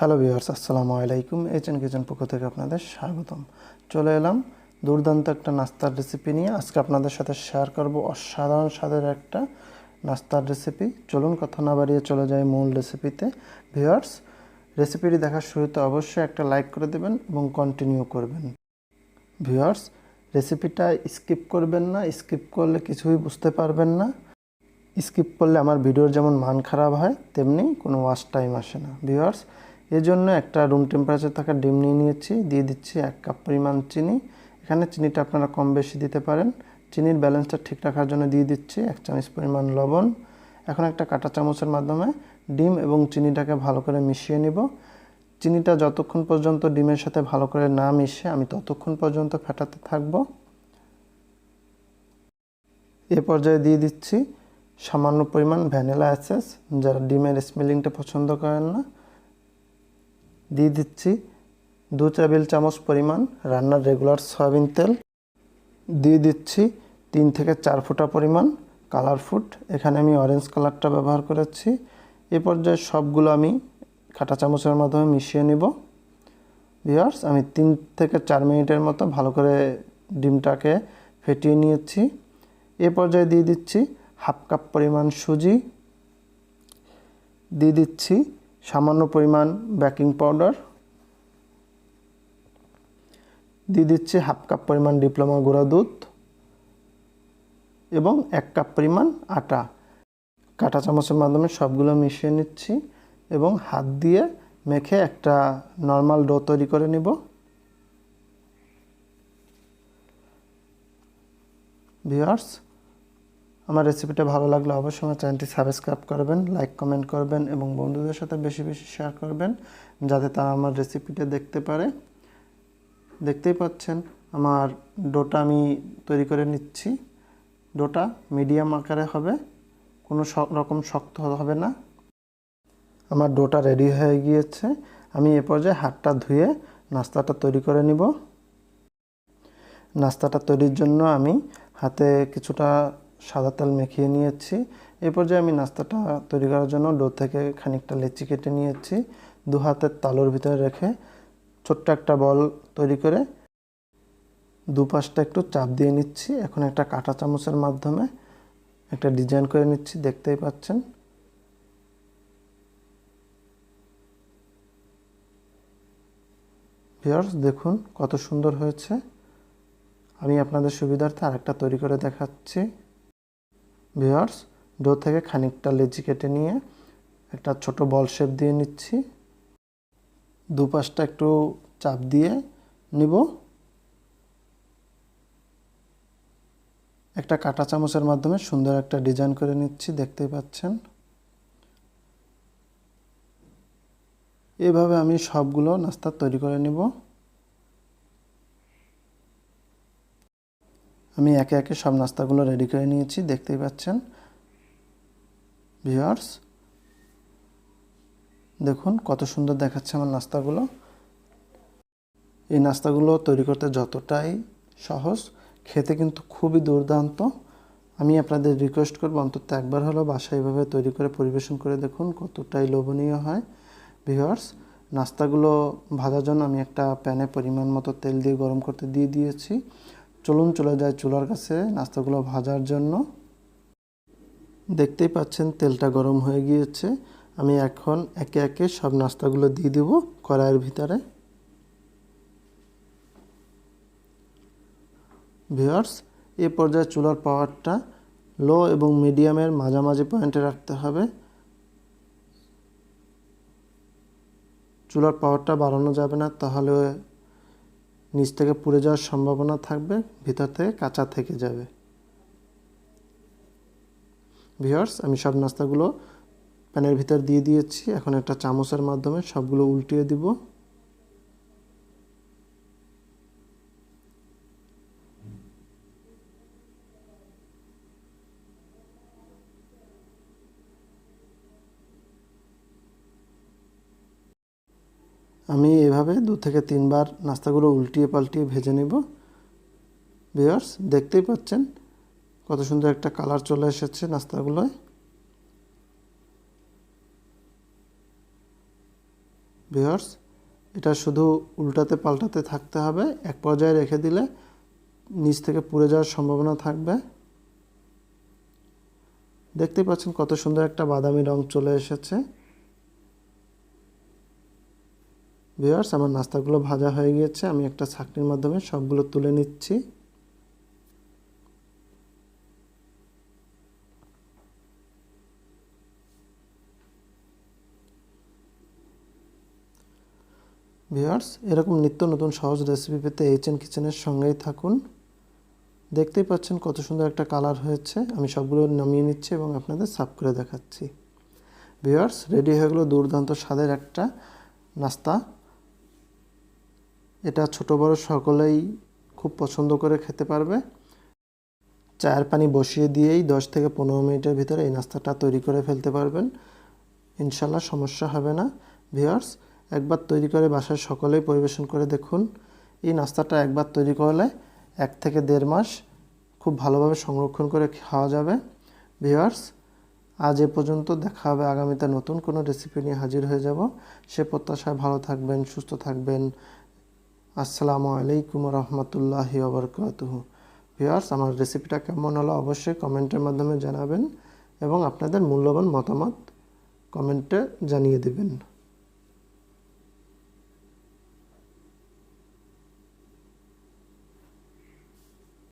Hello viewers আসসালামু আলাইকুম HN kitchen পক্ষ থেকে আপনাদের স্বাগতম। চলে এলাম দুর্দান্ত একটা নাস্তার রেসিপি নিয়ে। আজকে আপনাদের সাথে শেয়ার করব অসাধারণ স্বাদের একটা নাস্তার রেসিপি চলুন কথা না বাড়িয়ে চলে যাই মূল রেসিপিতে ভিউয়ার্স রেসিপিটি দেখার শুরুতে অবশ্যই একটা লাইক করে দেবেন এবং কন্টিনিউ করবেন। ভিউয়ার্স রেসিপিটা স্কিপ করবেন না। স্কিপ করলে কিছুই বুঝতে পারবেন না। স্কিপ করলে আমার ভিডিওর যেমন মান খারাপ হয়, তেমনি কোনো ওয়াশ টাইম আসে না। ভিউয়ার্স এর জন্য একটা রুম টেম্পারেচার থাকা ডিম নিয়ে নিয়েছি, দিয়ে দিচ্ছি এক কাপ পরিমাণ চিনি। এখানে চিনিটা আপনারা কম বেশি দিতে পারেন। চিনির ব্যালেন্সটা ঠিক রাখার জন্য দিয়ে দিচ্ছি এক চামচ পরিমাণ লবণ। এখন একটা কাঁটা চামচের মাধ্যমে ডিম এবং চিনিটাকে ভালো করে মিশিয়ে নিব। চিনিটা যতক্ষণ পর্যন্ত ডিমের সাথে ভালো করে না মিশে, আমি ততক্ষণ পর্যন্ত ফেটাতে থাকব। এ পর্যায়ে দিয়ে দিচ্ছি সামান্য পরিমাণ ভ্যানিলা অ্যাসেস যারা ডিমের স্মেলিংটা পছন্দ করেন না দিয়ে দিচ্ছি দু টেবিল চামচ পরিমাণ রান্নার রেগুলার সয়াবিন তেল। দিয়ে দিচ্ছি তিন থেকে চার ফুটা পরিমাণ কালার ফুড। এখানে আমি অরেঞ্জ কালারটা ব্যবহার করেছি। এ পর্যায়ে সবগুলো আমি কাঁটা চামচের মাধ্যমে মিশিয়ে নিব। ভিওয়ার্স আমি তিন থেকে চার মিনিটের মতো ভালো করে ডিমটাকে ফেটিয়ে নিয়েছি। এ পর্যায়ে দিয়ে দিচ্ছি হাফ কাপ পরিমাণ সুজি। দিয়ে দিচ্ছি সামান্য পরিমাণ বেকিং পাউডার। দিয়ে দিচ্ছি হাফ কাপ পরিমাণ ডিপ্লোমা গুঁড়া দুধ এবং এক কাপ পরিমাণ আটা। কাঁটা চামচের মাধ্যমে সবগুলো মিশিয়ে নিচ্ছি এবং হাত দিয়ে মেখে একটা নর্মাল ডো তৈরি করে নিব। ভিওয়ার্স আমার রেসিপিটা ভালো লাগলে অবশ্যই আমার চ্যানেলটি সাবস্ক্রাইব করবেন লাইক কমেন্ট করবেন এবং বন্ধুদের সাথে বেশি বেশি শেয়ার করবেন যাতে তারা আমার রেসিপিটা দেখতে পারে। দেখতেই পাচ্ছেন আমার ডোটা আমি তৈরি করে নিচ্ছি। ডোটা মিডিয়াম আকারে হবে, কোনো রকম শক্ত হবে না। আমার ডোটা রেডি হয়ে গিয়েছে। আমি এ পর্যায়ে হাতটা ধুয়ে নাস্তাটা তৈরি করে নিব। নাস্তাটা তৈরির জন্য আমি হাতে কিছুটা সাদা তেল মেখিয়ে নিয়েছি। এই পর্যায়ে আমি নাস্তাটা তৈরি করার জন্য ডো থেকে খানিকটা লেচি কেটে নিয়েছি। দু হাতের তালুর ভিতরে রেখে ছোট্ট একটা বল তৈরি করে দুপাশটা একটু চাপ দিয়ে নিচ্ছি। এখন একটা কাঁটা চামচের মাধ্যমে একটা ডিজাইন করে নিচ্ছি, দেখতেই পাচ্ছেন। ভিওর্স দেখুন কত সুন্দর হয়েছে। আমি আপনাদের সুবিধার্থে আরেকটা তৈরি করে দেখাচ্ছি। ভিওর্স ডো থেকে খানিকটা লেচি কেটে নিয়ে একটা ছোট বল শেপ দিয়ে নিচ্ছি। দুপাশটা একটু চাপ দিয়ে নিব। একটা কাটা চামচের মাধ্যমে সুন্দর একটা ডিজাইন করে নিচ্ছি, দেখতেই পাচ্ছেন। এভাবে আমি সবগুলো নাস্তা তৈরি করে নিব। আমি একে একে সব নাস্তাগুলো রেডি করে নিয়েছি, দেখতেই পাচ্ছেন। ভিওয়ার্স দেখুন কত সুন্দর দেখাচ্ছে আমার নাস্তাগুলো। এই নাস্তাগুলো তৈরি করতে যতটাই সহজ, খেতে কিন্তু খুবই দুর্দান্ত। আমি আপনাদের রিকোয়েস্ট করব অন্তত একবার হলেও বাসায় এভাবে তৈরি করে পরিবেশন করে দেখুন কতটাই লোভনীয় হয়। ভিওয়ার্স নাস্তাগুলো ভাজার জন্য আমি একটা প্যানে পরিমাণ মতো তেল দিয়ে গরম করতে দিয়ে দিয়েছি। চলুন চলে যায় চুলার কাছে নাস্তাগুলো ভাজার জন্য। দেখতেই পাচ্ছেন তেলটা গরম হয়ে গিয়েছে। আমি এখন একে একে সব নাস্তাগুলো দিয়ে দেব কড়াইয়ের ভিতরে। ভিওয়ার্স এ পর্যায়ে চুলার পাওয়ারটা লো এবং মিডিয়ামের মাঝামাঝি পয়েন্টে রাখতে হবে। চুলার পাওয়ারটা বাড়ানো যাবে না, তাহলে নিচ থেকে পুড়ে যাওয়ার সম্ভাবনা থাকবে, ভিতর থেকে কাঁচা থেকে যাবে। ভিওর্স আমি সব নাস্তাগুলো প্যানের ভিতর দিয়ে দিয়েছি। এখন একটা চামচের মাধ্যমে সবগুলো উল্টিয়ে দিব। আমি এভাবে দু থেকে তিনবার নাস্তাগুলো উল্টিয়ে পাল্টিয়ে ভেজে নেব। ভিওর্স দেখতেই পাচ্ছেন কত সুন্দর একটা কালার চলে এসেছে নাস্তাগুলোয়। ভিওর্স এটা শুধু উল্টাতে পাল্টাতে থাকতে হবে, এক পর্যায়ে রেখে দিলে নিচ থেকে পুড়ে যাওয়ার সম্ভাবনা থাকবে। দেখতেই পাচ্ছেন কত সুন্দর একটা বাদামি রং চলে এসেছে। ভিওয়ার্স আমার নাস্তাগুলো ভাজা হয়ে গিয়েছে। আমি একটা ছাকনির মাধ্যমে সবগুলো তুলে নিচ্ছি। ভিওয়ার্স এরকম নিত্য নতুন সহজ রেসিপি পেতে এইচ এন কিচেনের সঙ্গেই থাকুন। দেখতেই পাচ্ছেন কত সুন্দর একটা কালার হয়েছে। আমি সবগুলো নামিয়ে নিচ্ছি এবং আপনাদের সাফ করে দেখাচ্ছি। ভিওয়ার্স রেডি হয়ে গেলো দুর্দান্ত স্বাদের একটা নাস্তা। এটা ছোট বড় সকলেই খুব পছন্দ করে খেতে পারবে। চায়ের পানি বসিয়ে দিয়েই দশ থেকে পনেরো মিনিটের ভিতরে এই নাস্তাটা তৈরি করে ফেলতে পারবেন। ইনশাল্লাহ সমস্যা হবে না। ভিওয়ার্স একবার তৈরি করে বাসায় সকলেই পরিবেশন করে দেখুন। এই নাস্তাটা একবার তৈরি করলে এক থেকে দেড় মাস খুব ভালোভাবে সংরক্ষণ করে খাওয়া যাবে। ভিওয়ার্স আজ এ পর্যন্ত দেখা হবে আগামীতে নতুন কোনো রেসিপি নিয়ে হাজির হয়ে যাব। সে প্রত্যাশায় ভালো থাকবেন, সুস্থ থাকবেন। আসসালামু আলাইকুম রহমতুল্লাহি ওবরকাতুহু। ভিওয়ার্স আমার রেসিপিটা কেমন হলো অবশ্যই কমেন্টের মাধ্যমে জানাবেন এবং আপনাদের মূল্যবান মতামত কমেন্টে জানিয়ে দেবেন।